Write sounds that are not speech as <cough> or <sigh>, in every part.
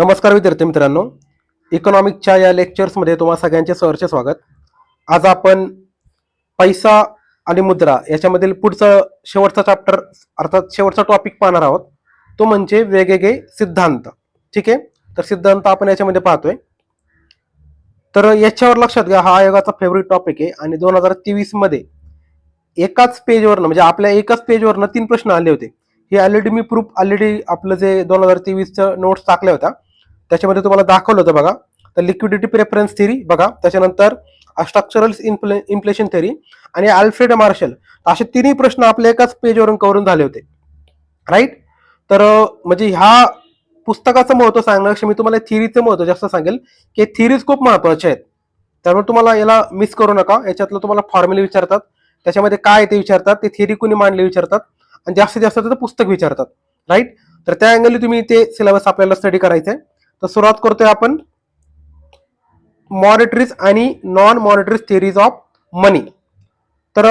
नमस्कार विद्यार्थी मित्रांनो. इकॉनॉमिकच्या या लेक्चर्समध्ये तुम्हाला सगळ्यांचे सहर्ष स्वागत. आज आपण पैसा आणि मुद्रा याच्यामधील पुढचं शेवटचा चॅप्टर अर्थात शेवटचा टॉपिक पाहणार आहोत. तो म्हणजे वेगवेगळे सिद्धांत. ठीक आहे? तर सिद्धांत आपण याच्यामध्ये पाहतोय. तर याच्यावर लक्षात घ्या हा आयोगाचा फेवरेट टॉपिक आहे आणि दोन हजार तेवीसमध्ये एकाच पेजवरनं म्हणजे आपल्या एकाच पेजवरनं तीन प्रश्न आले होते. हे ऑलरेडी मी प्रूफ ऑलरेडी आपलं जे दोन हजार तेवीसचं नोट्स टाकल्या होत्या. त्याच्यामध्ये तुम्हाला दाखवलं होतं बघा. तर लिक्विडिटी प्रेफरन्स थेरी बघा. त्याच्यानंतर स्ट्रक्चरल इन्फ्ले इन्फ्लेशन थेरी आणि अल्फ्रेड मार्शल. असे तिन्ही प्रश्न आपल्या एकाच पेजवरून कवरून झाले होते. राईट तर म्हणजे ह्या पुस्तकाचं महत्त्व सांगण्यापेक्षा मी तुम्हाला थिरीचं महत्त्व जास्त सांगेल की थिरीज खूप महत्त्वाचे आहेत. त्यामुळे तुम्हाला याला मिस करू नका. याच्यातलं तुम्हाला फॉर्म्युले विचारतात. त्याच्यामध्ये काय आहे ते विचारतात. ते थिअरी कुणी मांडले विचारतात. आणि जास्तीत जास्त त्याचं पुस्तक विचारतात. राईट तर त्या अँगलने तुम्ही ते सिलेबस आपल्याला स्टडी करायचं आहे तर सुरुवात करतोय आपण मॉनिटरीज आणि non monetaries theories of money तर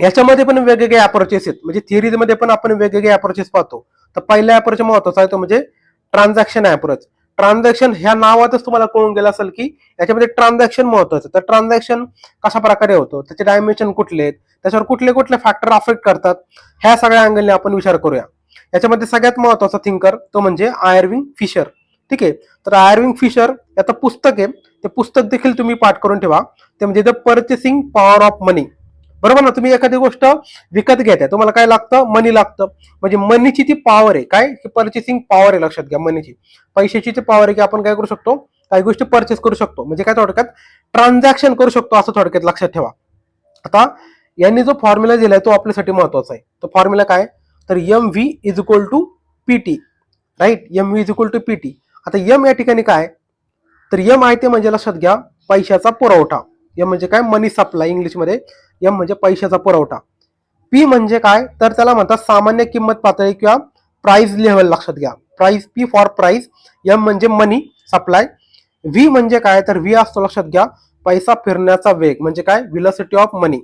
याच्यामध्ये पण वेगवेगळे अप्रोचेस आहेत. म्हणजे थिअरीमध्ये पण आपण वेगवेगळे अप्रोचेस पाहतो. तर पहिल्या अप्रोच महत्त्वाचा आहे तो म्हणजे ट्रान्झॅक्शन अप्रोच ट्रान्झॅक्शन ह्या नावातच तुम्हाला कळून गेलं असेल की याच्यामध्ये ट्रान्झॅक्शन महत्वाचं तर ट्रान्झॅक्शन कशा प्रकारे होतं? त्याचे डायमेन्शन कुठले आहेत? त्याच्यावर कुठले कुठले फॅक्टर अफेक्ट करतात? ह्या सगळ्या अँगलने आपण विचार करूया. याच्यामध्ये सगळ्यात महत्त्वाचा थिंकर तो म्हणजे आयर्विंग फिशर. ठीक आहे? तर आयर्विंग फिशर याचं पुस्तक आहे. ते पुस्तक देखील तुम्ही पाठ करून ठेवा. ते म्हणजे the purchasing power of money बरोबर ना? तुम्ही एखादी गोष्ट विकत घेताय तुम्हाला काय लागतं? मनी लागतं. म्हणजे मनीची ती पॉवर आहे. काय? पर्चेसिंग पॉवर आहे. लक्षात घ्या मनीची पैशाची ती पॉवर आहे की आपण काय करू शकतो? काही गोष्टी परचेस करू शकतो. म्हणजे काय थोडक्यात? ट्रान्झॅक्शन करू शकतो असं थोडक्यात लक्षात ठेवा. आता यांनी जो फॉर्म्युला दिलाय तो आपल्यासाठी महत्त्वाचा आहे. तो फॉर्म्युला काय? तर M V is equal to P T right M V is equal to P T आता यम या ठिकाणी काय? तर यम आहे ते म्हणजे लक्षात घ्या पैशाचा पुरवठा. एम म्हणजे काय? मनी सप्लाय इंग्लिशमध्ये यम म्हणजे पैशाचा पुरवठा. पी म्हणजे काय? तर त्याला म्हणतात सामान्य किंमत पातळी किंवा प्राइस लेवल लक्षात घ्या. Price P for price M म्हणजे मनी सप्लाय व्ही म्हणजे काय? तर व्ही असतो लक्षात घ्या पैसा फिरण्याचा वेग म्हणजे काय? विलॉसिटी ऑफ मनी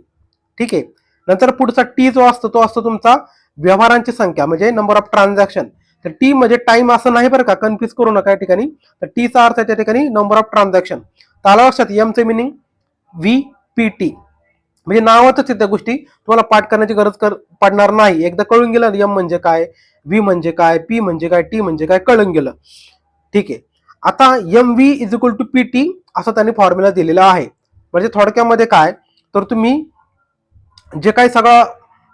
ठीक आहे? नंतर पुढचा टी जो असतो तो असतो तुमचा व्यवहारांची संख्या म्हणजे नंबर ऑफ ट्रान्झॅक्शन तर टी म्हणजे टाइम असं नाही बरं का कन्फ्युज करू नका या ठिकाणी. तर टीचा अर्थ आहे त्या ठिकाणी नंबर ऑफ ट्रान्झॅक्शन तर आलं लक्षात एमचं मिनिंग व्ही पी टी म्हणजे नावातच आहे त्या गोष्टी. तुम्हाला पाठ करण्याची गरज कर पडणार नाही. एकदा कळून गेलं एम म्हणजे काय व्ही म्हणजे काय पी म्हणजे काय टी म्हणजे काय कळून गेलं. ठीक आहे. आता M V is equal to P T असं त्यांनी फॉर्म्युला दिलेला आहे. म्हणजे थोडक्यामध्ये काय तर तुम्ही जे काही सगळा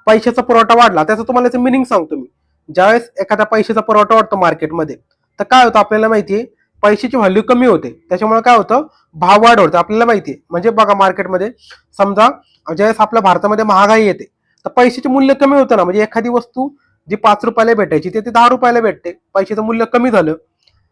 पैशाचा पुरवठा वाढला त्याचं तुम्हाला याचं मिनिंग सांगतो मी. ज्यावेळेस एखादा पैशाचा पुरवठा वाढतो मार्केटमध्ये तर काय होतं आपल्याला माहितीये पैशाची व्हॅल्यू कमी होते. त्याच्यामुळे काय होतं? भाव वाढ होते. आपल्याला माहिती आहे म्हणजे बघा मार्केटमध्ये समजा ज्यावेळेस आपल्या भारतामध्ये महागाई येते तर पैशाचे मूल्य कमी होतं ना. म्हणजे एखादी वस्तू जी पाच रुपयाला भेटायची ते ते दहा रुपयाला भेटते. पैशाचं मूल्य कमी झालं.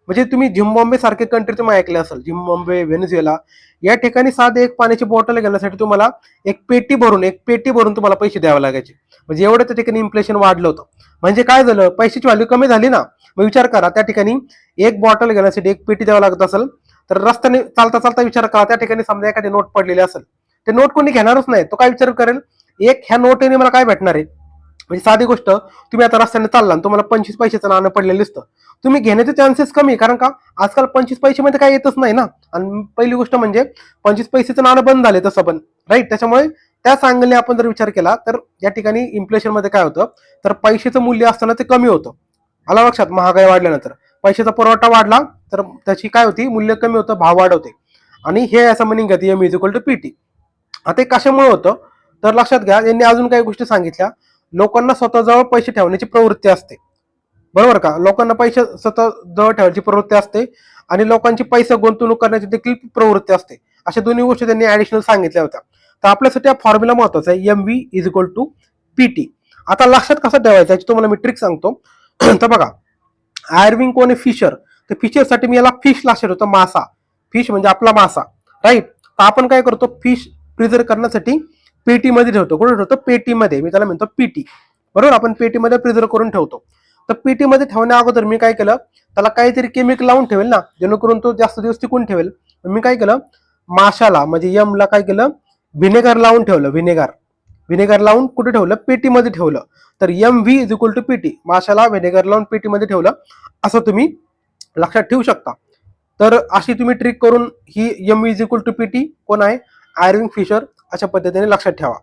म्हणजे तुम्ही झिम्बॉम्बे सारखे कंट्री तुम्ही ऐकले असेल. झिम्बॉम्बे व्हेनेझुएला या ठिकाणी साधे एक पाण्याची बॉटल घेण्यासाठी तुम्हाला एक पेटी भरून एक पेटी भरून तुम्हाला पैसे द्यावे लागायचे. म्हणजे एवढं त्या ठिकाणी इन्फ्लेशन वाढलं होतं. म्हणजे काय झालं? पैशाची व्हॅल्यू कमी झाली ना मग विचार करा त्या ठिकाणी एक बॉटल घेण्यासाठी एक पेटी द्यावं लागत असेल तर रस्त्याने चालता चालता विचार करा त्या ठिकाणी समजा एखादी नोट पडलेली असेल ते नोट कोणी घेणारच नाही तो काय विचार करेल? एक ह्या नोटेने मला काय भेटणार आहे? म्हणजे साधी गोष्ट तुम्ही आता रस्त्याने चालला आणि तुम्हाला पंचवीस पैशाचं नाणं पडलेलं दिसतं. तुम्ही घेण्याचे चान्सेस कमी आहे, कारण का? आजकाल पंचवीस पैशामध्ये काय येतच नाही ना. आणि पहिली गोष्ट म्हणजे पंचवीस पैशाचं नाणं बंद झाले तसं पण राईट त्याच्यामुळे त्या सांगणे आपण जर विचार केला तर या ठिकाणी इन्फ्लेशनमध्ये काय होतं? तर पैशाचं मूल्य असताना ते कमी होतं. आला लक्षात? महागाई वाढल्यानंतर. पैशाचा पुरवठा वाढला तर त्याची काय होती? मूल्य कमी होतं भाव वाढवते. आणि हे असं मिनिंग घेते एम इजिकल इक्वल टू पीटी आता हे कशामुळे होतं? तर लक्षात घ्या यांनी अजून काही गोष्टी सांगितल्या. लोकांना स्वतःजवळ पैसे ठेवण्याची प्रवृत्ती असते. बरोबर का? लोकांना पैसे स्वतः जवळ ठेवायची प्रवृत्ती असते आणि लोकांची पैसे गुंतवणूक करण्याची देखील प्रवृत्ती असते. अशा दोन्ही गोष्टी त्यांनी ऍडिशनल सांगितल्या होत्या. तर आपल्यासाठी हा फॉर्म्युला महत्त्वाचा आहे. M V is equal to P T आता लक्षात कसं ठेवायचं? याची तुम्हाला मी ट्रिक सांगतो. <clears throat> तर बघा आयर्विंग कोण आहे? फिशर तर फिशरसाठी मी याला फिश लक्षात होतं मासा. फिश म्हणजे आपला मासा. राईट तर आपण काय करतो? फिश प्रिझर्व करण्यासाठी पेटी मध्ये ठेवतो. कुठे ठेवतो? पेटीमध्ये मी त्याला म्हणतो पीटी बरोबर? आपण पेटीमध्ये प्रिझर्व करून ठेवतो. तर पेटी मध्ये ठेवण्या अगोदर मी काय केलं? त्याला काहीतरी केमिक लावून ठेवेल ना जेणेकरून तो जास्त दिवस टिकून ठेवेल. मी काय केलं? माशाला म्हणजे यमला काय केलं? व्हिनेगर लावून ठेवलं व्हिनेगर व्हिनेगर लावून कुठे ठेवलं? पेटीमध्ये ठेवलं. तर M V is equal to पेटी माशाला व्हिनेगर लावून पेटीमध्ये ठेवलं. असं तुम्ही लक्षात ठेवू शकता. तर अशी तुम्ही ट्रिक करून ही M is equal to P T कोण आहे? आयर्विंग फिशर अशा पद्धतीने लक्षात ठेवा.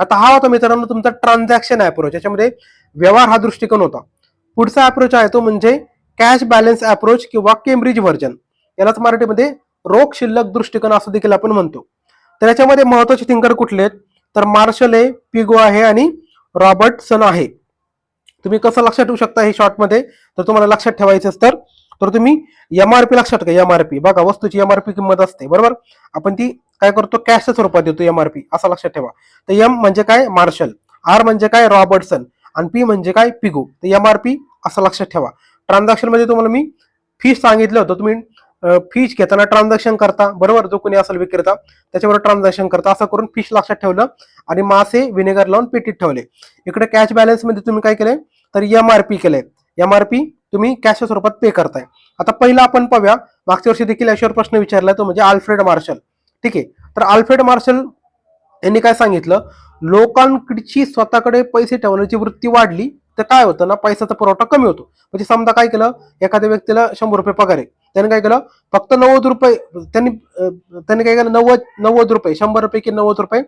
आता हा होता मित्रांनो तुमचा ट्रान्झॅक्शन अप्रोच याच्यामध्ये व्यवहार हा दृष्टिकोन होता. पुढचा अप्रोच आहे तो म्हणजे कॅश बॅलन्स अप्रोच किंवा केम्ब्रिज व्हर्जन यालाच मराठीमध्ये रोख शिल्लक दृष्टिकोन असं देखील आपण म्हणतो. तर याच्यामध्ये महत्त्वाचे थिंकर कुठले आहेत? तर मार्शल आहे पिगो आहे आणि रॉबर्टसन आहे. तुम्ही कसं लक्षात ठेवू शकता हे शॉर्टमध्ये तर तुम्हाला लक्षात ठेवायचं तर तर तुम्ही एमआरपी लक्षात घ्या एमआरपी बघा वस्तूची एमआरपी किंमत असते बरोबर? आपण ती काय करतो? कॅशच्या स्वरूपात देतो एमआरपी असं लक्षात ठेवा. तर एम म्हणजे काय? मार्शल. आर म्हणजे काय? रॉबर्टसन आणि पी म्हणजे काय? पिगो. तर एमआरपी असं लक्षात ठेवा. ट्रान्झॅक्शनमध्ये तुम्हाला मी फीस सांगितलं होतं. तुम्ही फिश घेताना ट्रान्झॅक्शन करता. बरोबर? जो कोणी असेल विक्रेता त्याच्यावर ट्रान्झॅक्शन करता. असं करून फिश लक्षात ठेवलं आणि मासे विनेगर लावून पेटीत ठेवले. इकडे कॅश बॅलन्समध्ये तुम्ही काय केलंय? तर एमआरपी केलंय. पी तुम्ही कॅशच्या स्वरूपात पे करताय. आता पहिला आपण पाहूया. मागच्या वर्षी देखील याच्यावर प्रश्न विचारला तो म्हणजे आल्फ्रेड मार्शल ठीक आहे? तर आल्फ्रेड मार्शल यांनी काय सांगितलं? लोकांकडची स्वतःकडे पैसे ठेवण्याची वृत्ती वाढली तर काय होतं ना पैशाचा पुरवठा कमी होतो. म्हणजे समजा काय केलं? एखाद्या व्यक्तीला शंभर रुपये पगार आहे. त्याने काय केलं? फक्त नव्वद रुपये त्यांनी त्यांनी काय केलं? नव्वद नव्वद रुपये शंभर रुपये की नव्वद रुपये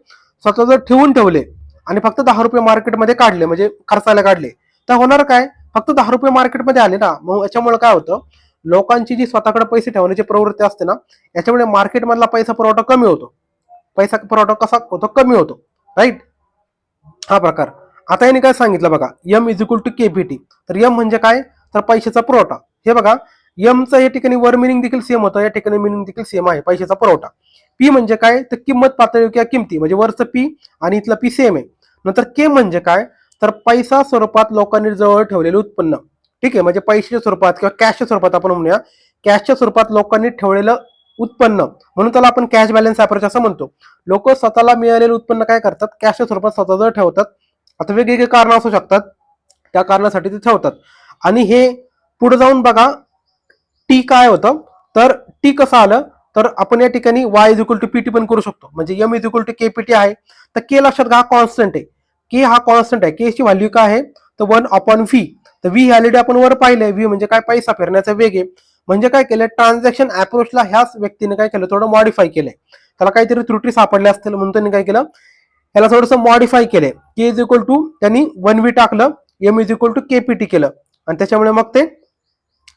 स्वतः जर ठेवून ठेवले आणि फक्त दहा रुपये मार्केटमध्ये काढले म्हणजे खर्चायला काढले. तर होणार काय? फक्त दहा रुपये मार्केटमध्ये आले ना. मग याच्यामुळे काय होतं? लोकांची जी स्वतःकडे पैसे ठेवण्याची प्रवृत्ती असते ना याच्यामुळे मार्केटमधला पैसा पुरवठा कमी होतो. पैसा पुरवठा कसा होतो? कमी होतो. राईट? हा प्रकार. आता याने काय सांगितलं बघा. M is equal to K P T तर यम म्हणजे काय? तर पैशाचा पुरवठा. हे बघा. यमचं या ठिकाणी वर मिनिंग देखील सेम होतं. या ठिकाणी मिनिंग देखील सेम आहे. पैशाचा पुरवठा. पी म्हणजे काय? तर किंमत पातळी किंवा किमती. म्हणजे वरचं पी आणि इथलं पी सेम आहे. नंतर के म्हणजे काय? तर पैसा स्वरूपात लोकांनी जवळ ठेवलेलं उत्पन्न. ठीक आहे? म्हणजे पैशाच्या स्वरूपात किंवा कॅशच्या स्वरूपात आपण म्हणूया. कॅशच्या स्वरूपात लोकांनी ठेवलेलं उत्पन्न. म्हणून त्याला आपण कॅश बॅलन्स अप्रोच असं म्हणतो. लोक स्वतःला मिळालेलं उत्पन्न काय करतात? कॅशच्या स्वरूपात स्वतःजवळ ठेवतात. आता वेगवेगळे कारण असू शकतात. त्या कारणासाठी ते ठेवतात. आणि हे पुढे जाऊन बघा. टी काय होतं? तर टी कसं आलं? तर आपण या ठिकाणी Y is equal to P T पण करू शकतो. म्हणजे M is equal to K P T आहे. तर के लक्षात घ्या हा कॉन्स्टंट आहे. के हा कॉन्स्टंट आहे. के ची व्हॅल्यू काय आहे? तर वन अपॉन व्ही तर व्ही ऑलरेडी आपण वर पाहिलंय. व्ही म्हणजे काय? पैसा फिरण्याचा वेग आहे. म्हणजे काय केलं ट्रान्झॅक्शन अप्रोचला ह्याच व्यक्तीने काय केलं? थोडं मॉडिफाय केलंय. त्याला काहीतरी त्रुटी सापडल्या असतील म्हणून त्यांनी काय केलं? याला थोडंसं मॉडिफाय केलंय. के इज इक्वल टू त्यांनी वन व्ही टाकलं. M is equal to K P T केलं. आणि त्याच्यामुळे मग ते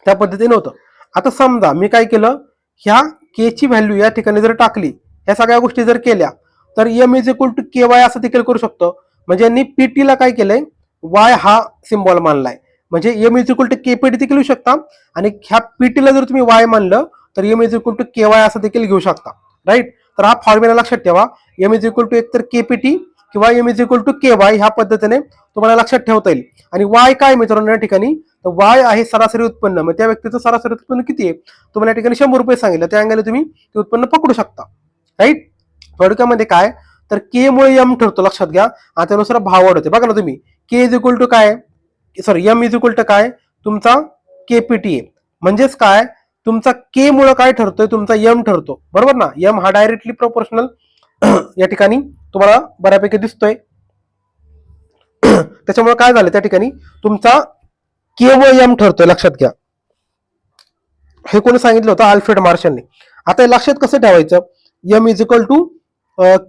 त्या पद्धतीने होतं. आता समजा मी काय केलं ह्या के ची व्हॅल्यू या ठिकाणी जर टाकली ह्या सगळ्या गोष्टी जर केल्या तर M is equal to K Y असं देखील करू शकतो. म्हणजे यांनी पीटीला काय केलंय? वाय हा सिम्बॉल मानलाय. म्हणजे M is equal to K P T देखील घेऊ शकता. आणि ह्या पीटीला जर तुम्ही वाय मानलं तर M is equal to K Y असं देखील घेऊ शकता. राईट तर हा फॉर्म्युला लक्षात ठेवा. एम इज इक्वल टू एक तर के पी टी किंवा M is equal to K Y ह्या पद्धतीने तुम्हाला लक्षात ठेवता येईल. आणि वाय काय मित्रांनो या ठिकाणी? तर वाय आहे सरासरी उत्पन्न. मग त्या व्यक्तीचं सरासरी उत्पन्न किती आहे? तुम्हाला या ठिकाणी शंभर रुपये सांगितलं. त्या अंगाने तुम्ही ते उत्पन्न पकडू शकता. राईट थोडक्यामध्ये काय? तर के मुळे यम ठरतो. लक्षात घ्या. आणि त्यानुसार भाव वाढवते. बघा ना तुम्ही. के इज इक्वल टू काय? Sorry M is equal to काय? तुमचा केपीटी आहे. म्हणजेच काय? तुमचा के मुळे काय ठरतोय? तुमचा यम ठरतो. बरोबर ना? यम हा डायरेक्टली प्रोपोर्शनल या ठिकाणी तुम्हाला बऱ्यापैकी दिसतोय. त्याच्यामुळे काय झालं त्या ठिकाणी तुमचा के व ठरतोय लक्षात घ्या. हे कोणी सांगितलं होतं? आल्फ्रेड मार्शलने. आता हे लक्षात कसं ठेवायचं? M is equal to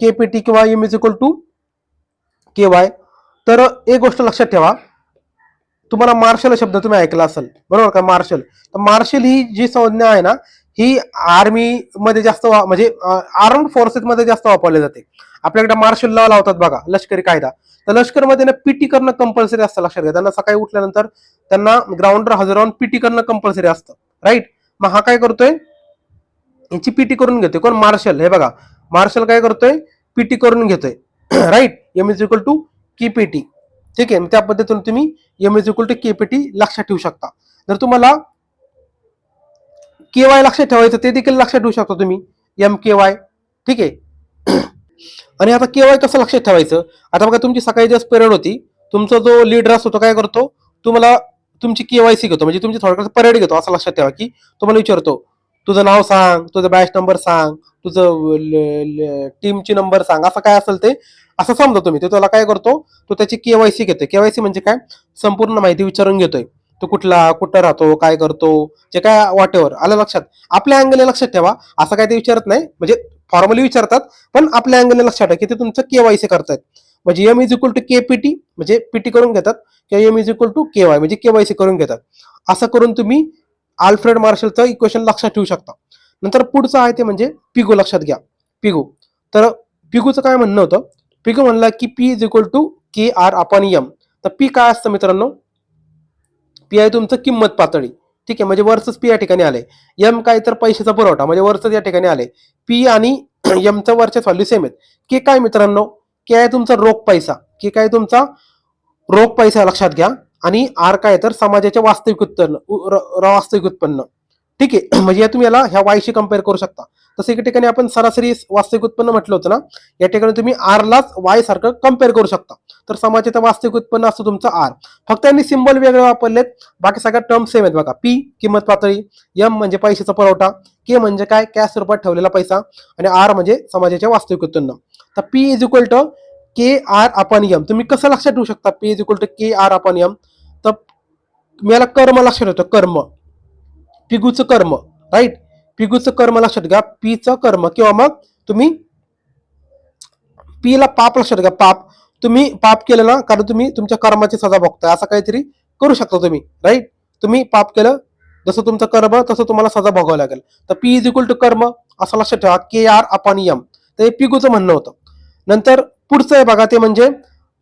KPT किंवा M is equal to K Y तर एक गोष्ट लक्षात ठेवा. तुम्हाला मार्शल शब्द तुम्ही ऐकला असेल. बरोबर का? मार्शल. तर मार्शल ही जी संज्ञा आहे ना ही आर्मी मध्ये जास्त वा- म्हणजे आर्म फोर्सेस मध्ये जास्त वापरले जाते. आपल्याकडे मार्शल लॉ लावतात बघा लष्करी कायदा. तर लष्करमध्ये ना पीटी करणं कंपल्सरी असतं लक्षात घ्या. त्यांना सकाळी उठल्यानंतर त्यांना ग्राउंडवर हजर राहून पीटी करणं कंपल्सरी असतं. राईट मग हा काय करतोय? याची पीटी करून घेतोय. कोण? मार्शल हे बघा. मार्शल काय करतोय? पीटी करून घेतोय. Right M is equal to K PT ठीक आहे. मग त्या पद्धतीने तुम्ही M is equal to K PT लक्षात ठेवू शकता. जर तुम्हाला के वाय लक्षात ठेवायचं ते देखील लक्षात ठेवू शकता तुम्ही. एम के वाय ठीक आहे? <clears throat> आणि आता के वाय कसं लक्षात ठेवायचं? आता बघा तुमची सकाळी दिवस पिरियड होती तुमचा जो लीडर असतो तो काय करतो? तुम्हाला तुमची के वाय सी घेतो. म्हणजे तुमची थोडक्यात परेड घेतो असं लक्षात ठेवा की तुम्हाला विचारतो तुझं नाव सांग तुझं बॅच नंबर सांग तुझं टीमची नंबर सांग. असं काय असेल ते असं समजा तुम्ही. तो त्याला काय करतो? तो त्याची केवायसी घेतोय. केवायसी म्हणजे काय? संपूर्ण माहिती विचारून घेतोय. तो कुठला कुठं राहतो काय करतो जे काय वाटेवर आलं लक्षात? आपल्या अँगलने लक्षात ठेवा. असं काय ते विचारत नाही. म्हणजे फॉर्मली विचारतात पण आपल्या अँगलने लक्षात ठेवा की ते तुमचं केवायसी करतायत. म्हणजे M is equal to K P T म्हणजे पीटी करून घेतात किंवा M is equal to K Y म्हणजे केवायसी करून घेतात. असं करून तुम्ही आल्फ्रेड मार्शलचं इक्वेशन लक्षात ठेवू शकता. नंतर पुढचं आहे ते म्हणजे पिगो लक्षात घ्या. पिगो तर पिगूचं काय म्हणणं होतं? पिगो म्हणला की P is equal to K R upon M तर पी काय असतं मित्रांनो? पी आहे तुमचं किंमत पातळी. ठीक आहे म्हणजे वर्सेस पी या ठिकाणी आले एम काय तर पैशाचा पुरवठा म्हणजे वर्सेस या ठिकाणी आले पी आणि एमचं वरच्या व्हॅल्यू सेम आहेत. के काय मित्रांनो? के आहे तुमचा रोख पैसा. के काय तुमचा? रोख पैसा लक्षात घ्या. आणि आर काय तर समाजाचे वास्तविक उत्पन्न उ- र- वास्तविक उत्पन्न. ठीक आहे. <clears throat> म्हणजे तुम्ही याला ह्या वायशी कंपेअर करू शकता. तसं एका ठिकाणी आपण सरासरी वास्तविक उत्पन्न म्हटलं होतं ना या ठिकाणी तुम्ही आरलाच वाय सारखं कंपेअर करू शकता. तर समाजाचं वास्तविक उत्पन्न असतं तुमचं आर फक्त यांनी सिम्बॉल वेगळे वापरलेत. बाकी सगळ्या टर्म सेम आहेत बघा. पी किंमत पातळी. एम म्हणजे पैशाचा पुरवठा. के म्हणजे काय? कॅश स्वरूपात ठेवलेला पैसा. आणि आर म्हणजे समाजाचे वास्तविक उत्पन्न. तर P is equal to K R आपण एम तुम्ही कसं लक्षात ठेवू शकता? P is equal to K R upon M तर याला कर्म लक्षात ठेवतो. कर्म. पिगूचं कर्म राईट पिगूचं कर्म लक्षात घ्या. पीचं कर्म किंवा मग तुम्ही पीला पाप लक्षात घ्या. पाप. तुम्ही पाप केलं ना कारण तुम्ही तुमच्या कर्माची सजा भोगताय. असं काहीतरी करू शकता तुम्ही राईट तुम्ही पाप केलं जसं तुमचं कर्म तसं तुम्हाला सजा भोगावं लागेल. तर पी इज इक्वल टू कर्म असं लक्षात ठेवा. के आर अपॉन यम तर हे पिगूचं म्हणणं होतं. नंतर पुढचं आहे बघा ते म्हणजे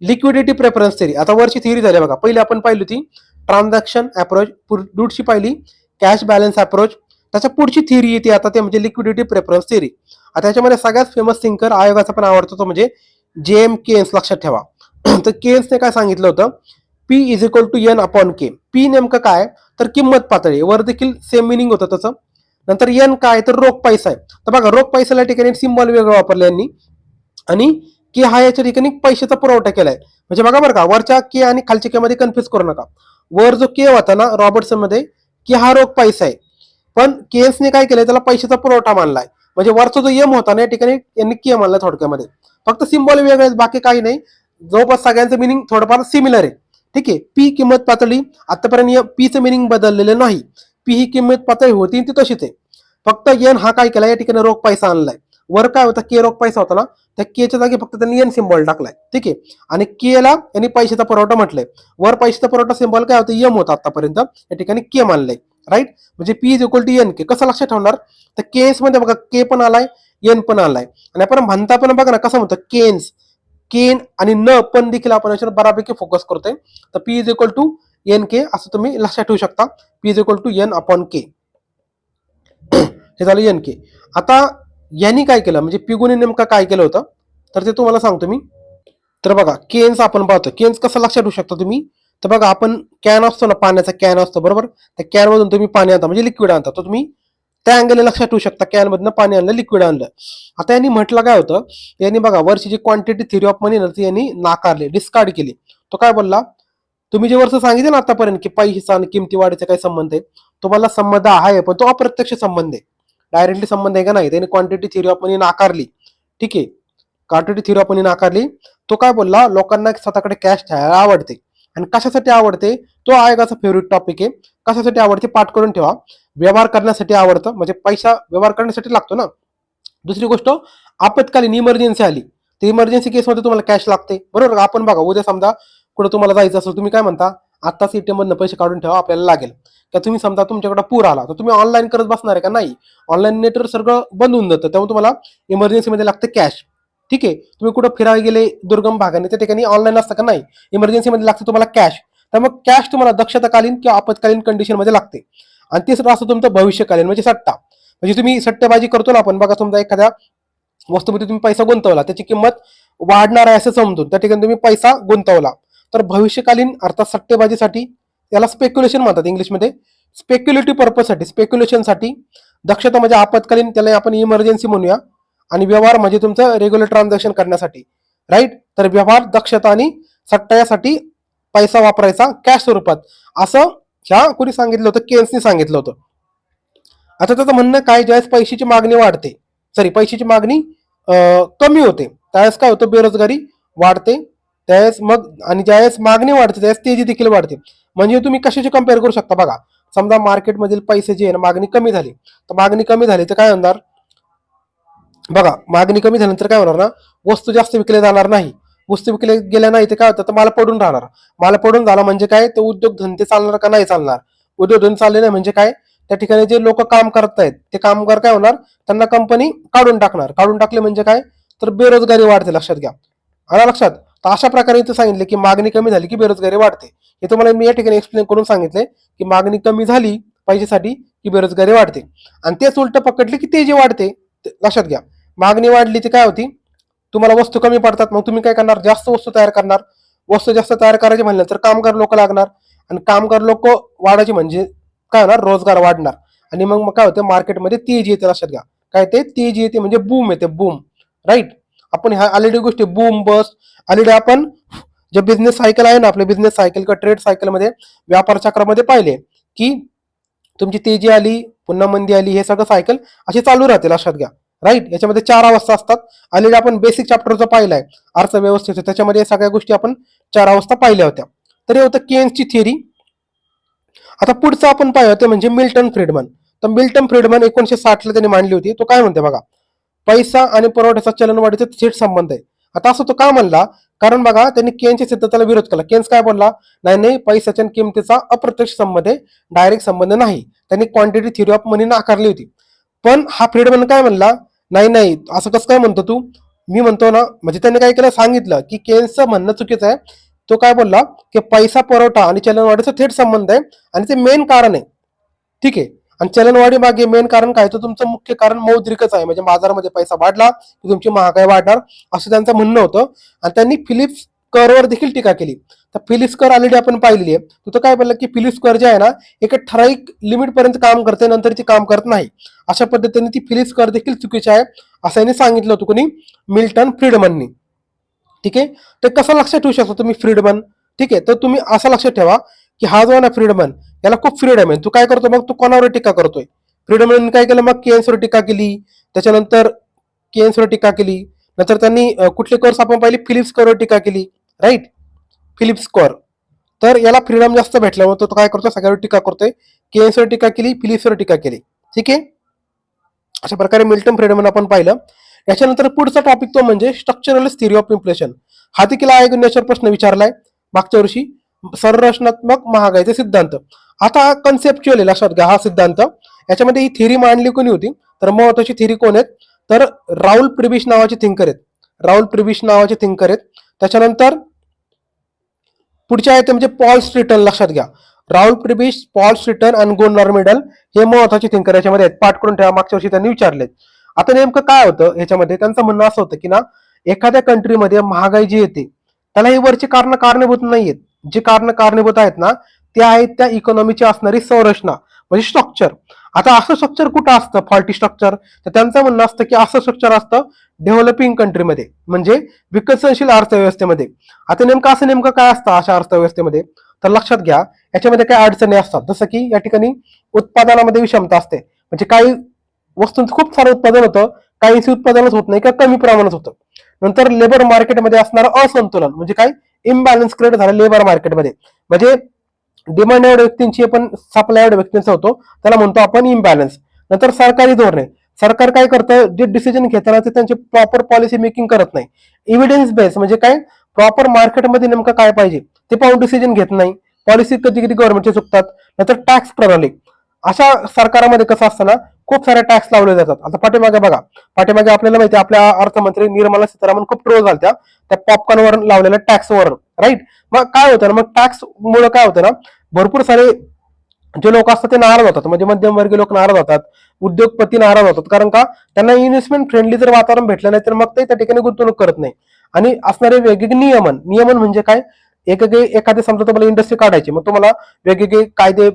लिक्विडिटी प्रेफरन्स थेरी आता वरची थिअरी झाली बघा. पहिले आपण पाहिली होती. ट्रान्झॅक्शन अप्रोच दुडची पाहिली. कॅश बॅलन्स अप्रोच त्याच्या पुढची थिअरी येते आता ते म्हणजे लिक्विडिटी प्रेफरन्स थिअरी आता त्याच्यामध्ये सगळ्यात फेमस थिंकर आयोगाचा पण आवडतो तो म्हणजे जे एम केन्स लक्षात ठेवा. <clears throat> तर केन्सने काय सांगितलं होतं? P is equal to N upon K P नेमकं काय? तर किंमत पातळी. वर देखील सेम मिनिंग होतं तसं नंतर एन काय? तर रोख पैसा आहे. तर बघा रोख पैशाला ठिकाणी सिम्बॉल वेगळं वापरलं यांनी. आणि के हा याच्या ठिकाणी पैशाचा पुरवठा केलाय. म्हणजे बघा बरं का वरच्या के आणि खालच्या के मध्ये कन्फ्युज करू नका. वर जो के होता ना रॉबर्टसनमध्ये की हा रोख पैसा आहे. पण केएसने काय केलंय? त्याला पैशाचा पुरवठा मानलाय. म्हणजे वरचा जो यम होता ना या ठिकाणी यांनी के मानला थोडक्यामध्ये. फक्त सिम्बॉल वेगळे बाकी काही नाही. जवळपास सगळ्यांचं मिनिंग थोडंफार सिमिलर आहे. ठीक आहे? पी किंमत पातळी आतापर्यंत पीचं मिनिंग बदललेलं नाही. पी ही किंमत पातळी होती ती तशीच आहे. फक्त एन हा काय केला या ठिकाणी रोख पैसा आणलाय. वर काय होता? के रोख पैसा होता ना त्या केच्या जागी फक्त त्यांनी एन सिम्बॉल टाकलाय. ठीक आहे? आणि के ला यांनी पैशाचा पुरवठा म्हटलंय. वर पैशाचा पुरवठा सिम्बॉल काय होतं? यम होता आतापर्यंत. या ठिकाणी के मानलंय. राईट म्हणजे P is equal to N K कसं लक्षात ठेवणार? तर केस मध्ये बघा के पण आलाय एन पण आलाय. आणि आपण म्हणता पण बघा ना कसं म्हणतो? केन्स केन आणि न पण देखील आपण याच्यावर बऱ्यापैकी फोकस करतोय. तर P is equal to N K असं तुम्ही लक्षात ठेवू शकता. P is equal to N upon K हे झालं एन के आता यांनी काय केलं? म्हणजे पिगुने नेमकं काय केलं होतं? तर ते तुम्हाला सांगतो मी. तर बघा केन्स आपण पाहतो. केन्स कसं लक्षात ठेवू शकता तुम्ही? तर बघा आपण कॅन असतो ना पाण्याचा कॅन असतो बरोबर? त्या कॅन मधून तुम्ही पाणी आणता म्हणजे लिक्विड आणता. तर तुम्ही त्या अँगलने लक्षात ठेवू शकता कॅन मधनं पाणी आणलं लिक्विड आणलं. आता यांनी म्हटलं काय होतं? यांनी बघा वरची जी क्वांटिटी थिअरी ऑफ मनी ती यांनी नाकारली डिस्कार्ड केली. तो काय बोलला? तुम्ही जे वर्ष सांगितले ना आतापर्यंत की पैसा आणि किमती वाढीचा काय संबंध आहे तुम्हाला संबंध आहे पण तो अप्रत्यक्ष संबंध आहे. डायरेक्टली संबंध आहे का नाही? त्याने क्वांटिटी थिअरी ऑफ मनी नाकारली ठीक आहे? क्वांटिटी थिअरी ऑफ मनी नाकारली तो काय बोलला? लोकांना स्वतःकडे कॅश ठेवायला आवडते. आणि कशासाठी आवडते? तो आयोगाचा फेवरेट टॉपिक आहे. कशासाठी आवडते? पाठ करून ठेवा. व्यवहार करण्यासाठी आवडतं. म्हणजे पैसा व्यवहार करण्यासाठी लागतो ना? दुसरी गोष्ट आपत्कालीन इमर्जन्सी आली. तर इमर्जन्सी केसमध्ये तुम्हाला कॅश लागते. बरोबर आपण बघा उद्या समजा कुठं तुम्हाला जायचं असेल तुम्ही काय म्हणता? आत्ताच एटीएम मधनं पैसे काढून ठेवा आपल्याला लागेल. का तुम्ही समजा तुमच्याकडे पूर आला तर तुम्ही ऑनलाईन करत बसणार आहे का? नाही. ऑनलाईन नेटवर सगळं बंद होऊन जातं. त्यामुळे तुम्हाला इमर्जन्सीमध्ये लागतं कॅश ठीक आहे? तुम्ही कुठं फिरायला गेले दुर्गम भागाने त्या ठिकाणी ऑनलाईन असतं का? नाही. इमर्जन्सीमध्ये लागतं तुम्हाला कॅश तर मग कॅश तुम्हाला दक्षताकालीन किंवा आपत्कालीन कंडिशनमध्ये लागते. आणि तिसरं असं तुमचं भविष्यकालीन म्हणजे सट्टा. म्हणजे तुम्ही सट्टेबाजी करतो ना आपण बघा समजा एखाद्या वस्तूमध्ये तुम्ही पैसा गुंतवला त्याची किंमत वाढणार आहे असं समजून त्या ठिकाणी तुम्ही पैसा गुंतवला. तर भविष्यकालीन अर्थात सट्टेबाजीसाठी याला स्पेक्युलेशन म्हणतात इंग्लिशमध्ये. स्पेक्युलेटिव्ह पर्पजसाठी स्पेक्युलेशनसाठी दक्षता म्हणजे आपत्कालीन त्याला आपण इमर्जन्सी म्हणूया. आणि व्यवहार म्हणजे तुमचं रेग्युलर ट्रान्झॅक्शन करण्यासाठी. राईट तर व्यवहार दक्षता आणि सट्टा यासाठी पैसा वापरायचा कॅश स्वरूपात. असं ह्या कोणी सांगितलं होतं? केन्सनी सांगितलं होतं. आता त्याचं म्हणणं काय? ज्यावेळेस पैशाची मागणी वाढते सॉरी पैशाची मागणी कमी होते त्यावेळेस काय होतं? बेरोजगारी वाढते. त्यावेळेस मग आणि ज्यावेळेस मागणी वाढते त्यावेळेस तेजी देखील वाढते. म्हणजे तुम्ही कशाची कंपेअर करू शकता बघा. समजा मार्केटमधील पैसे जे आहे ना मागणी कमी झाली. तर मागणी कमी झाली तर काय होणार? बघा मागणी कमी झाल्यानंतर काय होणार ना? वस्तू जास्त विकल्या जाणार नाही. वस्तू विकल्या गेल्या नाही तर काय होतं? तर मला पडून राहणार. मला पडून झाला म्हणजे काय? ते उद्योगधंदे चालणार का नाही चालणार? उद्योगधंदे चालले नाही म्हणजे काय? त्या ठिकाणी जे लोक काम करत आहेत ते कामगार काय होणार? त्यांना कंपनी काढून टाकणार. काढून टाकले म्हणजे काय? तर बेरोजगारी वाढते लक्षात घ्या. आला लक्षात? तर अशा प्रकारे इथं सांगितले की मागणी कमी झाली की बेरोजगारी वाढते. हे तुम्हाला मी या ठिकाणी एक्सप्लेन करून सांगितले की मागणी कमी झाली पैशासाठी की बेरोजगारी वाढते. आणि तेच उलट पकडले की ते जे वाढते. ते लक्षात घ्या. मागणी वाढली ती काय होती? तुम्हाला वस्तू कमी पडतात मग तुम्ही काय करणार? जास्त वस्तू तयार करणार. वस्तू जास्त तयार करायची तर कामगार लोक लागणार. आणि कामगार लोक वाढायचे म्हणजे काय होणार? रोजगार वाढणार. आणि मग मग काय होतं? मार्केटमध्ये तेजी येते लक्षात घ्या. काय ते? तेजी येते म्हणजे बूम येते बूम राईट आपण ह्या ऑलरेडी गोष्टी बूम बस ऑलरेडी आपण जे बिझनेस सायकल आहे ना आपल्या बिझनेस सायकल किंवा ट्रेड सायकलमध्ये व्यापार चक्रामध्ये पाहिले की तुमची तेजी आली पुन्हा मंदी आली हे सगळं सायकल अशी चालू राहतील लक्षात घ्या. राईट याच्यामध्ये चार अवस्था असतात. ऑलरेडी आपण बेसिक चॅप्टरचा पाहिला पाहिलाय अर्थव्यवस्थेचं त्याच्यामध्ये या सगळ्या गोष्टी आपण चार अवस्था पाहिल्या होत्या. तर हे होतं केन्सची थिअरी आता पुढचं आपण पाहिलं होतं म्हणजे मिल्टन फ्रीडमन तर मिल्टन फ्रीडमन एकोणीशे साठला त्यांनी मांडली होती. तो काय म्हणते बघा? पैसा आणि पुरवठ्याचा चलनवाढीचा थेट संबंध आहे. आता असं तो का म्हणला? कारण बघा त्यांनी केनच्या सिद्धांताला विरोध केला. केन्स काय बोलला? नाही नाही पैशाच्या आणि किमतीचा अप्रत्यक्ष संबंध आहे डायरेक्ट संबंध नाही. त्यांनी क्वांटिटी थिअरी ऑफ मनी नाकारली होती. पण हा फ्रीडमन काय म्हणला? नाही नाही असं कसं काय म्हणतो तू? मी म्हणतो ना म्हणजे त्यांनी काय केलं? सांगितलं की केन्सचं म्हणणं चुकीचं आहे. तो काय बोलला? की पैसा पुरवठा आणि चलनवाढीचा थेट संबंध आहे आणि ते मेन कारण आहे. ठीक आहे. आणि चलनवाढी मागे मेन कारण काय? तर तुमचं मुख्य कारण मौद्रिकच आहे. म्हणजे बाजारामध्ये पैसा वाढला की तुमची महागाई वाढणार असं त्यांचं म्हणणं होतं. आणि त्यांनी फिलिप्स करवर देखील टीका केली. तर फिलिप्स कर ऑलरेडी आपण पाहिलेली आहे. तिथं काय बोललं की फिलिप्स कर जे आहे ना एक ठराविक लिमिट पर्यंत काम करते नंतर ती काम करत नाही. अशा पद्धतीने ती फिलिप्स कर देखील चुकीची आहे असं यांनी सांगितलं होतं कोणी? मिल्टन फ्रीडमननी. ठीक आहे? ते कसं लक्षात ठेवू शकता तुम्ही फ्रीडमन? ठीक आहे? तर तुम्ही असं लक्षात ठेवा की हा जो आहे ना फ्रीडमन याला खूप फ्रीडम आहे. तू काय करतो मग? तू कोणावर टीका करतोय? फ्रीडमन काय केलं? मग केन्सवर टीका केली. त्याच्यानंतर केन्सवर टीका केली. नंतर त्यांनी कुठले कोर्स आपण पाहिले? फिलिप्स करवर टीका केली. राईट फिलिप्स कर तर याला फ्रीडम जास्त भेटल्यामुळे तो काय करतो सगळ्यावर टीका करतोय. केन्सवर टीका केली फिलिप्सवर टीका केली. ठीक आहे? अशा प्रकारे मिल्टन फ्रीडमन आपण पाहिलं. याच्यानंतर पुढचा टॉपिक तो म्हणजे स्ट्रक्चरल थिअरी ऑफ इन्फ्लेशन हा देखील आयोग प्रश्न विचारलाय मागच्या वर्षी. संरचनात्मक महागाईचे सिद्धांत. आता कन्सेप्च्युअल आहे लक्षात घ्या हा सिद्धांत. याच्यामध्ये ही थिअरी मांडली कोणी होती? तर महत्वाची थिअरी कोण आहेत? तर राहुल प्रिबिश नावाचे थिंकर आहेत. राहुल प्रिबिश नावाचे थिंकर आहेत. त्याच्यानंतर पुढचे आहे ते म्हणजे पॉल स्ट्रिटन लक्षात घ्या. राहुल प्रिबिश पॉल स्ट्रिटन आणि गोन मेडल हे महत्त्वाचे थिंकर याच्यामध्ये आहेत. पाठ करून ठेवा मागच्या वर्षी त्यांनी विचारलेत. आता नेमकं काय होतं ह्याच्यामध्ये? त्यांचं म्हणणं असं होतं की ना एखाद्या कंट्रीमध्ये महागाई जी येते त्याला ही वरची कारण कारणीभूत नाहीयेत. जी कारण कारणीभूत आहेत ना ते आहेत त्या इकॉनॉमीची असणारी संरचना म्हणजे स्ट्रक्चर आता असं स्ट्रक्चर कुठं असतं? फॉल्टी स्ट्रक्चर तर त्यांचं म्हणणं असतं की असं स्ट्रक्चर असतं डेव्हलपिंग कंट्रीमध्ये म्हणजे विकसनशील अर्थव्यवस्थेमध्ये. आता नेमकं असं नेमकं काय असतं अशा अर्थव्यवस्थेमध्ये? तर लक्षात घ्या याच्यामध्ये काही अडचणी असतात. जसं की या ठिकाणी उत्पादनामध्ये विषमता असते. म्हणजे काही वस्तूंचं खूप सारं उत्पादन होतं काहींची उत्पादनच होत नाही किंवा कमी प्रमाणात होतं. नंतर लेबर मार्केटमध्ये असणारं असंतुलन म्हणजे काय? इम्बॅलन्स क्रिएट झालं लेबर मार्केटमध्ये म्हणजे डिमांड एवढ्या व्यक्तींची पण सप्लाय एवढ्या व्यक्तींचा होतो. त्याला म्हणतो आपण इम्बॅलन्स नंतर सरकारी धोरणे. सरकार काय करतं? जे डिसिजन घेताना ते त्यांचे प्रॉपर पॉलिसी मेकिंग करत नाही. इव्हिडन्स बेस म्हणजे काय? प्रॉपर मार्केटमध्ये नेमकं काय पाहिजे? ते पाहून डिसिजन घेत नाही. पॉलिसी कधी कधी गव्हर्नमेंटचे चुकतात. नंतर टॅक्स प्रणाली. अशा सरकारामध्ये कसं असतं ना खूप सारे टॅक्स लावले जातात. आता पाठीमागे बघा. पाठीमागे आपल्याला माहिती आहे, आपल्या अर्थमंत्री निर्मला सीतारामन खूप ट्रोल झाल्या त्या पॉपकॉर्नवर लावलेल्या टॅक्सवर राईट मग काय होतं ना मग टॅक्स मुळे काय होतं ना भरपूर सारे जे लोक असतात ते नाराज होतात. म्हणजे मध्यमवर्गीय लोक नाराज होतात उद्योगपती नाराज होतात. कारण का? त्यांना इन्व्हेस्टमेंट फ्रेंडली जर वातावरण भेटलं नाही तर मग ते त्या ठिकाणी गुंतवणूक करत नाही. आणि असणारे वेगवेगळे नियमन नियमन म्हणजे काय? एकेके एखादे समजा तुम्हाला इंडस्ट्री काढायची मग तुम्हाला वेगवेगळे कायदे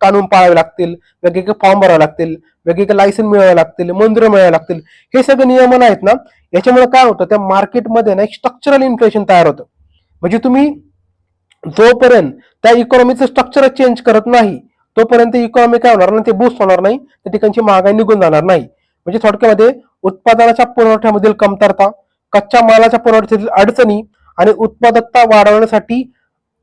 कानून पाळावे लागतील वेगवेगळे फॉर्म भरावे लागतील वेगवेगळे लायसन मिळावे लागतील मंदिरं मिळावे लागतील. हे सगळे नियमन आहेत ना याच्यामुळे काय होतं त्या मार्केटमध्ये ना एक स्ट्रक्चरल इन्फ्लेशन तयार होतं. म्हणजे तुम्ही जोपर्यंत त्या इकॉनॉमीचं स्ट्रक्चर चेंज करत नाही तोपर्यंत इकॉनॉमी काय होणार नाही ते बूस्ट होणार नाही त्या ठिकाणची महागाई निघून जाणार नाही. म्हणजे थोडक्यामध्ये उत्पादनाच्या पुरवठ्यामधील कमतरता कच्च्या मालाच्या पुरवठ्यातील अडचणी आणि उत्पादकता वाढवण्यासाठी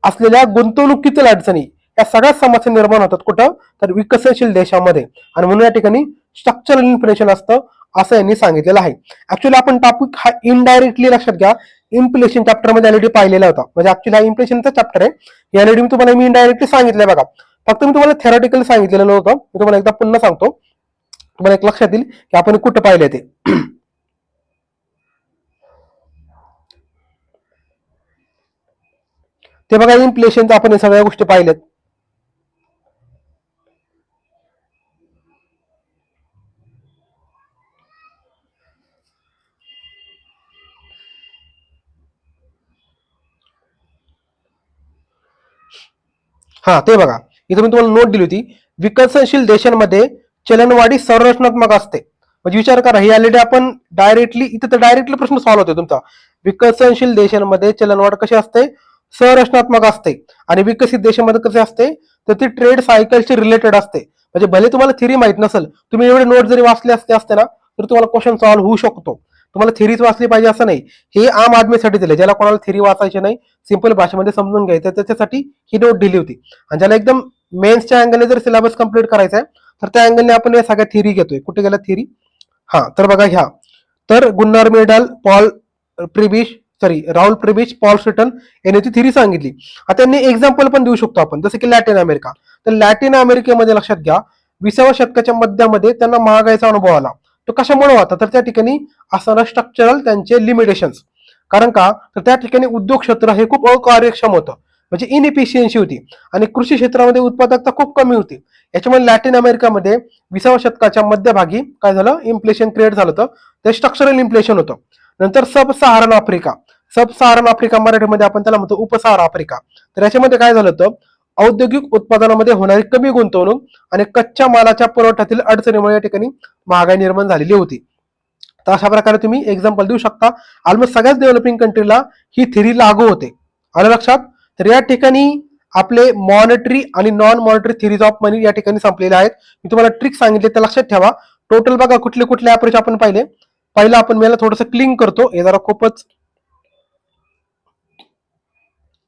असलेल्या गुंतवणुकीतील अडचणी या सगळ्या समस्या निर्माण होतात. कुठं? तर विकसनशील देशामध्ये. आणि म्हणून या ठिकाणी स्ट्रक्चरल इन्फ्लेशन असतं असं यांनी सांगितलेलं आहे. ऍक्च्युली आपण टॉपिक हा इनडायरेक्टली लक्षात घ्या. इम्प्लेशन चॅप्टरमध्ये ऑलरेडी पाहिलेला होता. म्हणजे ऍक्च्युली हा इम्प्लेशनचा चॅप्टर आहे. ऑलरेडी मी तुम्हाला मी इनडायरेक्टली सांगितलंय बघा. फक्त मी तुम्हाला थेरॉटिकल सांगितलेलं नव्हतं मी तुम्हाला एकदा पुन्हा सांगतो. तुम्हाला एक लक्षात येईल की आपण कुठं पाहिले ते. ते बघा इन्फ्लेशनचं आपण हे सगळ्या गोष्टी पाहिल्यात. हा ते बघा. इथं मी तुम्हाला नोट दिली होती. विकसनशील देशांमध्ये चलनवाढी संरचनात्मक असते. म्हणजे विचार करा ही ऑलरेडी आपण डायरेक्टली इथं तर डायरेक्टली प्रश्न सॉल्व्ह होतो तुमचा. विकसनशील देशांमध्ये चलनवाढ कशी असते? संरचनात्मक असते. आणि विकसित देशामध्ये कसे असते? तर ती ट्रेड सायकलशी रिलेटेड असते. म्हणजे भले तुम्हाला थिरी माहीत नसेल तुम्ही एवढे नोट जरी वाचले असते असते ना तर तुम्हाला क्वेश्चन सॉल्व्ह होऊ शकतो. तुम्हाला थेरीच वाचली पाहिजे असं नाही. हे आम आदमीसाठी दिले ज्याला कोणाला थिरी वाचायची नाही सिंपल भाषेमध्ये समजून घ्यायचं त्याच्यासाठी ही नोट दिली होती. आणि ज्याला एकदम मेन्सच्या अँगलने जर सिलेबस कंप्लीट करायचा आहे तर त्या अँगलने आपण या सगळ्या थिरी घेतोय. कुठे गेल्या थिरी हा तर बघा ह्या. तर Gunnar Myrdal Paul Prebisch sorry Raul Prebisch Paul Streeten यांनी ती थिरी सांगितली. आता त्यांनी एक्झाम्पल पण देऊ शकतो आपण. जसं की लॅटिन अमेरिका तर लॅटिन अमेरिकेमध्ये लक्षात घ्या. विसाव्या शतकाच्या मध्यामध्ये त्यांना महागाईचा अनुभव आला. तो कशामुळे होता? तर त्या ठिकाणी असणारा स्ट्रक्चरल त्यांचे लिमिटेशन्स कारण का? तर त्या ठिकाणी उद्योग क्षेत्र हे खूप अकार्यक्षम होतं. म्हणजे इनइफिशियन्सी होती. आणि कृषी क्षेत्रामध्ये उत्पादकता खूप कमी होती. याच्यामुळे लॅटिन अमेरिकामध्ये विसाव्या शतकाच्या मध्यभागी काय झालं? इन्फ्लेशन क्रिएट झालं होतं. ते स्ट्रक्चरल इन्फ्लेशन होतं. नंतर sub Saharan Africa sub Saharan Africa मराठीमध्ये आपण त्याला म्हणतो उपसहार आफ्रिका तर याच्यामध्ये काय झालं होतं? औद्योगिक उत्पादनामध्ये होणारी कमी गुंतवणूक आणि कच्च्या मालाच्या पुरवठ्यातील अडचणीमुळे या ठिकाणी महागाई निर्माण झालेली होती. तर अशा प्रकारे तुम्ही एक्झाम्पल देऊ शकता. ऑलमोस्ट सगळ्याच डेव्हलपिंग कंट्रीला ही थिरी लागू होते. आलं लक्षात? तर या ठिकाणी आपले मॉनिटरी आणि non monetary theories of money या ठिकाणी संपलेले आहेत. मी तुम्हाला ट्रिक सांगितले तर लक्षात ठेवा. टोटल बघा कुठले कुठले अप्रोच आपण पाहिले. पहिलं आपण मेला थोडंसं क्लिंग करतो. हे जरा खूपच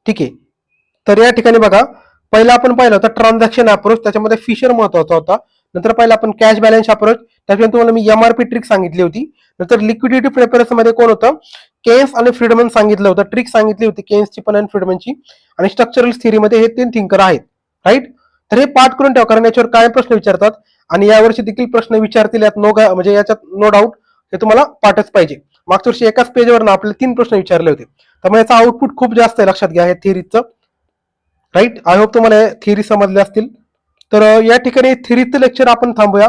ठीक आहे. तर या ठिकाणी बघा पहिला आपण पाहिलं होतं ट्रान्झॅक्शन अप्रोच त्याच्यामध्ये फिशर महत्त्वाचा होता. नंतर पहिला आपण कॅश बॅलन्स अप्रोच त्याच्यानंतर तुम्हाला मी एमआरपी ट्रिक सांगितली होती. नंतर लिक्विडिटी प्रेपरेशनमध्ये कोण होतं? केन्स आणि फ्रीडमन सांगितलं होतं. ट्रिक सांगितली होती केन्सची पण आणि फ्रीडमनची आणि स्ट्रक्चरल थिअरीमध्ये हे तीन थिंकर आहेत. राईट तर हे पाठ करून ठेवा कारण याच्यावर काय प्रश्न विचारतात? आणि यावर्षी देखील प्रश्न विचारतील यात नो म्हणजे याच्यात नो डाऊट हे तुम्हाला पाठच पाहिजे. मागच्या वर्षी एकाच पेजवर ना आपल्याला तीन प्रश्न विचारले होते. त्यामुळे याचा आउटपुट खूप जास्त आहे लक्षात घ्या हे थिअरीचं राईट आय होप तुम्हाला थिअरी समजले असतील. तर या ठिकाणी थिअरीचं लेक्चर आपण थांबूया.